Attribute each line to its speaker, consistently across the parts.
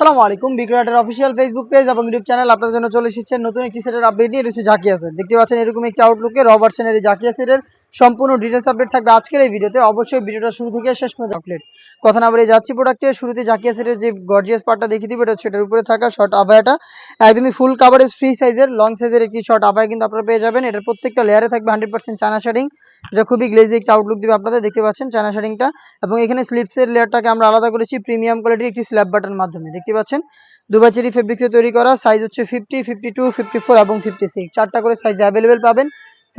Speaker 1: আসসালামু আলাইকুম বিক্রয়াটের অফিসিয়াল ফেসবুক পেজ এবং ইউটিউব চ্যানেল আপনাদের জন্য চলে এসেছে নতুন একটি সেটের আপডেট নিয়ে। হচ্ছে জাকিয়া সেট দেখতে পাচ্ছেন এরকম একটি আউটলুকে র এই জাকিয়া সেটের সম্পূর্ণ ডিটেলস আপডেট থাকবে আজকের এই ভিডিওতে। অবশ্যই ভিডিওটা শুরু থেকে শেষ পর্যন্ত আপডেট কথা না বলে যাচ্ছি প্রোডাক্টের শুরুতে জাকিয়া সেটের যে গর্জিয়াস পার্টটা দেখিয়ে দিবে, এটা এটার উপরে থাকা শর্ট আবায়াটা একদমই ফুল কাভারেজ ফ্রি সাইজের লং সাইজের একটি শর্ট আবায়া কিন্তু আপনারা পেয়ে যাবেন। এটার প্রত্যেকটা লেয়ারে থাকবে হান্ড্রেড পার্সেন্ট চানা শাড়িং এটা খুবই গ্লেজি একটা আউটলুক দিবে আপনাদের, দেখতে পাচ্ছেন চানা শাড়িংটা এবং এখানে স্লিপসের লেয়ারটাকে আমরা আলাদা করেছি প্রিমিয়াম কোয়ালিটির একটি স্ল্যাব বাটন মাধ্যমে। দেখতে পাচ্ছেন। দুবাই চেরি ফেব্রিক্সে তৈরি করা সাইজ হচ্ছে fifty fifty two fifty four এবং ফিফটি সিক্স চারটা করে সাইজ অ্যাভেলেবেল পাবেন।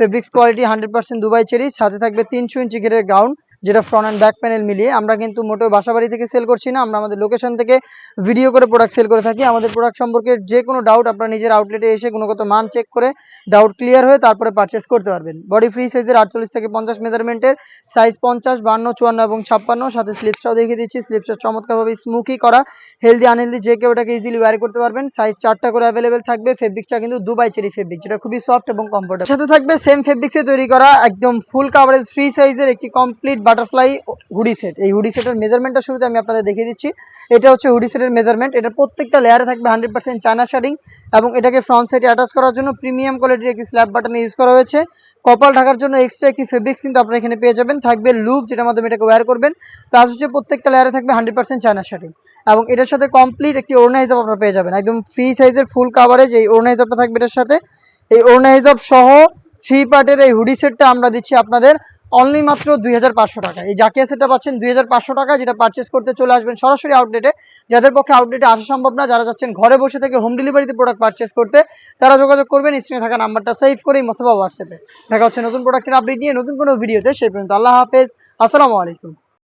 Speaker 1: Fabrics quality hundred percent Dubai cherry, সাথে থাকবে তিনশো ইঞ্চি ঘেরের গ্রাউন্ড যেটা ফ্রন্ট অ্যান্ড ব্যাক প্যানেল মিলিয়ে আমরা কিন্তু মোটেও বাসাবাড়ি থেকে সেল করছি না, আমরা আমাদের লোকেশন থেকে ভিডিও করে প্রোডাক্ট সেল করে থাকি। আমাদের প্রোডাক্ট সম্পর্কে যে কোনো ডাউট আপনারা নিজের আউটলেটে এসে গুণগত মান চেক করে ডাউট ক্লিয়ার হয়ে তারপরে পারচেস করতে পারবেন। বডি ফ্রি সাইজের আটচল্লিশ থেকে পঞ্চাশ মেজারমেন্টের সাইজ পঞ্চাশ, বান্ন, চুয়ান্ন এবং ছাপ্পান্ন। সাথে স্লিপসটাও দেখিয়ে দিচ্ছি। স্লিপসটা চমৎকারভাবে স্মুকি করা হেলদি আনহেলদি যে কেউ এটাকে ইজিলি ওয়ার করতে পারবেন। সাইজ চারটা করে অ্যাভেলেবেল থাকবে। ফেব্রিক্সটা কিন্তু দুবাই চেরি ফেব্রিক যেটা খুবই সফট এবং কমফোর্টেবল সাথে থাকবে সেম ফেব্রিক্সে তৈরি করা একদম ফুল কাভারেজ ফ্রি সাইজের একটি কমপ্লিট বাটারফ্লাই হুডি সেট। এই হুডি সেটের মেজারমেন্টটা শুরুতে আমি আপনাদের দেখিয়ে দিচ্ছি। এটা হচ্ছে হুডি সেটের মেজারমেন্ট এটা প্রত্যেকটা লেয়ারে থাকবে হান্ড্রেড পার্সেন্ট চায়না শাড়িং এবং এটাকে ফ্রন্ট সাইডে অ্যাটাচ করার জন্য প্রিমিয়াম কোয়ালিটির একটি স্ল্যাব বাটন ইউজ করা হয়েছে। কপাল ঢাকার জন্য এক্সট্রা একটি ফেব্রিক্স কিন্তু আপনারা এখানে পেয়ে যাবেন। থাকবে লুপ যেটার মাধ্যমে এটাকে ওয়্যার করবেন। প্লাস হচ্ছে প্রত্যেকটা লেয়ারে থাকবে হান্ড্রেড পার্সেন্ট চায়না শাড়িং এবং এটার সাথে কমপ্লিট একটি ওড়না হিসাব আপনারা পেয়ে যাবেন। একদম ফ্রি সাইজের ফুল কাভারেজ এই ওড়না হিসাবটা থাকবে এটার সাথে। এই ওড়না হিসাব সহ থ্রি পার্টের এই হুডি সেটটা আমরা দিচ্ছি আপনাদের। অনলি মাত্র দুই হাজার পাঁচশো টাকা। এই জাকিয়া সেটটা পাচ্ছেন দুই হাজার পাঁচশো টাকা যেটা পারচেস করতে চলে আসবেন সরাসরি আউটলেটে যাদের পক্ষে আউটলেটে আসা সম্ভব না, যারা যাচ্ছেন ঘরে বসে থেকে হোম ডেলিভারিতে প্রোডাক্ট পারচেস করতে, তারা যোগাযোগ করবেন স্ক্রিনে থাকা নাম্বারটা সেভ করেই অথবা হোয়াটসঅ্যাপে দেখা হচ্ছে নতুন প্রোডাক্টের আপডেট নিয়ে নতুন কোনো ভিডিওতে সেই পর্যন্ত আল্লাহ হাফেজ। আসসালামু আলাইকুম।